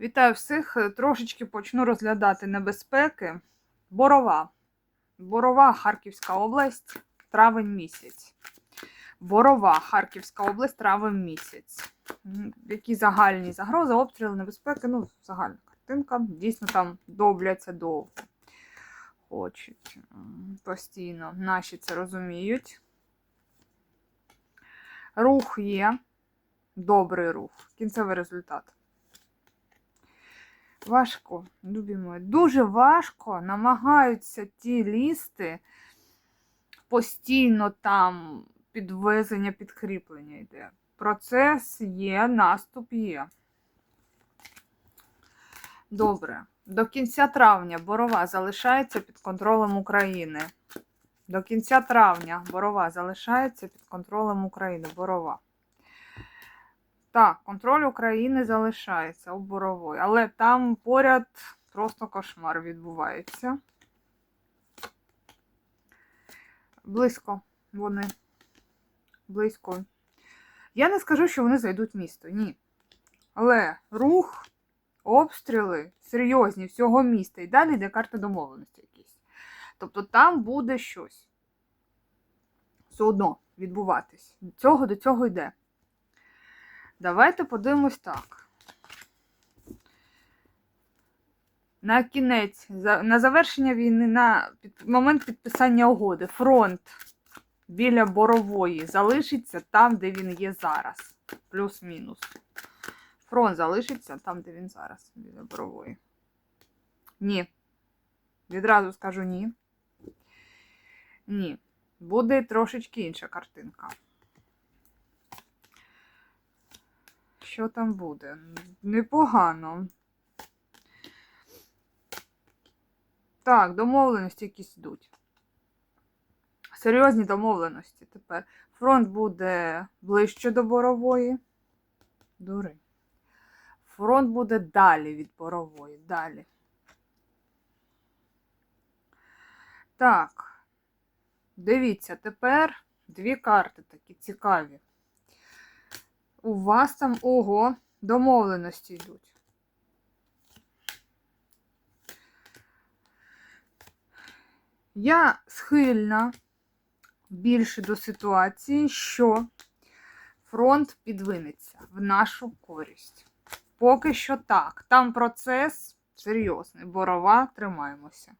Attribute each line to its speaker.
Speaker 1: Вітаю всіх. Трошечки почну розглядати небезпеки. Борова. Борова, Харківська область, травень місяць. Борова, Харківська область, травень місяць. Які загальні загрози, обстріли, небезпеки, ну, загальна картинка. Дійсно, там добляться довго. Хочуть постійно. Наші це розуміють. Рух є. Добрий рух. Кінцевий результат. Важко, любі мої, дуже важко намагаються ті лізти, постійно там підвезення, підкріплення йде. Процес є, наступ є. Добре. До кінця травня борова залишається під контролем України. До кінця травня борова залишається під контролем України. Борова. Так, контроль України залишається у Борової, але там поряд просто кошмар відбувається. Близько вони. Близько. Я не скажу, що вони зайдуть в місто, ні. Але рух, обстріли серйозні всього міста. І далі йде карта домовленості якісь. Тобто там буде щось. Все одно відбуватись. Від цього до цього йде. Давайте подивимось так. На кінець, на завершення війни, на момент підписання угоди, фронт біля Борової залишиться там, де він є зараз. Плюс-мінус. Фронт залишиться там, де він зараз, біля Борової. Ні. Відразу скажу ні. Ні. Буде трошечки інша картинка. Що там буде? Непогано. Так, домовленості якісь йдуть. Серйозні домовленості тепер. Фронт буде ближче до борової. Дури. Фронт буде далі від борової. Далі. Так. Дивіться, тепер дві карти такі цікаві. У вас там ого, домовленості йдуть. Я схильна більше до ситуації, що фронт підвинеться в нашу користь. Поки що так. Там процес серйозний. Борова, тримаємося.